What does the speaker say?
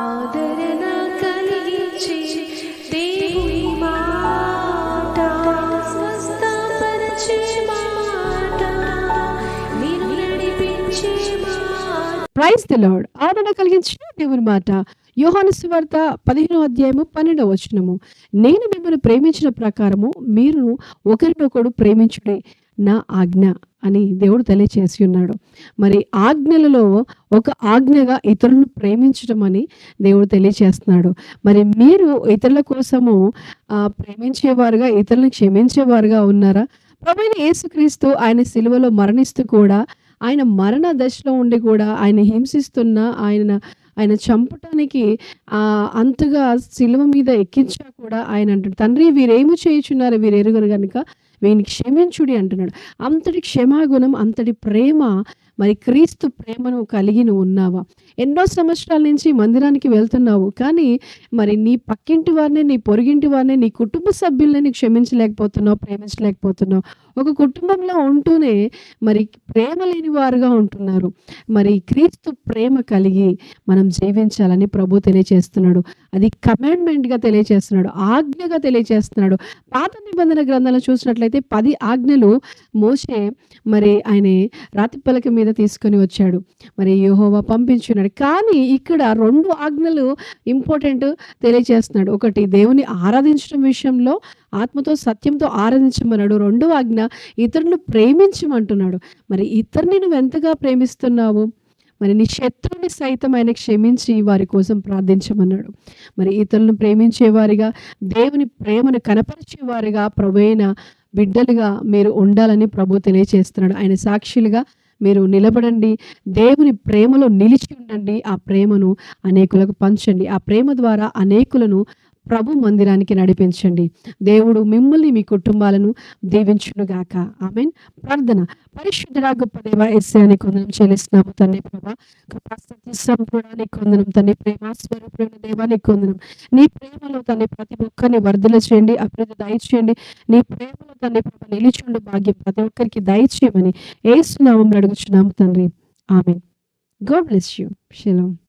ఆదరణ దేవుని మాట స్వస్థపరిచే మాట. నడిపించే మాట. Praise the lord. ఆదరణ కలిగించిన దేవుని మాట. యోహాను సువార్త పదిహేనో అధ్యాయము పన్నెండవ వచనము. నేను మిమ్మల్ని ప్రేమించిన ప్రకారము మీరు ఒకరినొకడు ప్రేమించుడే. నా ఆజ్ఞ. అని దేవుడు తెలియచేసి ఉన్నాడు. మరి ఆజ్ఞలలో ఒక ఆజ్ఞగా ఇతరులను ప్రేమించడం అని దేవుడు తెలియచేస్తున్నాడు. మరి మీరు ఇతరుల కోసము ప్రేమించేవారుగా ఇతరులను క్షమించేవారుగా ఉన్నారా? ప్రభువైన యేసుక్రీస్తు ఆయన సిలువలో మరణిస్తూ కూడా ఆయన మరణ దశలో ఉండి కూడా ఆయన హింసిస్తున్న ఆయన ఆయన చంపటానికి ఆ అంతగా శిలువ మీద ఎక్కించా కూడా ఆయన అంటాడు తండ్రి వీరేమి చేయుచున్నారు? వీరు ఎరుగురు కనుక వీని క్షమించుడి అంటున్నాడు. అంతటి క్షమాగుణం అంతటి ప్రేమ మరి క్రీస్తు ప్రేమను కలిగి నువ్వు ఉన్నావా? ఎన్నో సంవత్సరాల నుంచి మందిరానికి వెళ్తున్నావు. కానీ మరి నీ పక్కింటి వారిని నీ పొరుగింటి వారిని నీ కుటుంబ సభ్యుల్ని క్షమించలేకపోతున్నావు ప్రేమించలేకపోతున్నావు. ఒక కుటుంబంలో ఉంటూనే మరి ప్రేమ లేని వారుగా ఉంటున్నారు. మరి క్రీస్తు ప్రేమ కలిగి మనం జీవించాలని ప్రభు తెలియచేస్తున్నాడు. అది కమాండ్మెంట్గా తెలియజేస్తున్నాడు ఆజ్ఞగా తెలియజేస్తున్నాడు పాత నిబంధన గ్రంథాలను చూసినట్లయితే పది ఆజ్ఞలు మోసే మరి ఆయన రాతిపలక మీద తీసుకొని వచ్చాడు. మరి యెహోవా పంపించున్నాడు. కానీ ఇక్కడ రెండు ఆజ్ఞలు ఇంపార్టెంట్ తెలియజేస్తున్నాడు. ఒకటి దేవుని ఆరాధించడం విషయంలో ఆత్మతో సత్యంతో ఆరాధించమన్నాడు. రెండో ఆజ్ఞ ఇతరులను ప్రేమించమంటున్నాడు. మరి ఇతరుని నువ్వు ఎంతగా ప్రేమిస్తున్నావు? మరి నీ శత్రువుని సైతం ఆయన క్షమించి వారి కోసం ప్రార్థించమన్నాడు. మరి ఇతరులను ప్రేమించేవారిగా దేవుని ప్రేమను కనపరిచేవారిగా ప్రభువైన బిడ్డలుగా మీరు ఉండాలని ప్రభు తెలియచేస్తున్నాడు ఆయన సాక్షులుగా మీరు నిలబడండి. దేవుని ప్రేమలో నిలిచి ఉండండి. ఆ ప్రేమను అనేకులకు పంచండి. ఆ ప్రేమ ద్వారా అనేకులను ప్రభు మందిరానికి నడిపించండి. దేవుడు మిమ్మల్ని మీ కుటుంబాలను దీవించునుగాక ఆమెన్. ప్రార్థన. పరిశుద్ధుడా గొప్ప దేవ ఎస్ఐని కొందనం చెల్లిస్తున్నాము తండ్రి ప్రభా. సంపూర్ణానికి కొందనం తండ్రి ప్రేమ స్వరూపుడైన దేవానికి కొందనం నీ ప్రేమలో తండ్రి ప్రతి ఒక్కరిని వర్ధల చేయండి అభివృద్ధి దయచేయండి. నీ ప్రేమలో తండ్రి ప్రభ నిలిచుండు భాగ్యం ప్రతి ఒక్కరికి దయచేయమని ఏసునామం అడుగుచున్నాము తండ్రి. ఆమె గాడ్ బ్లెస్ యూ. శిలం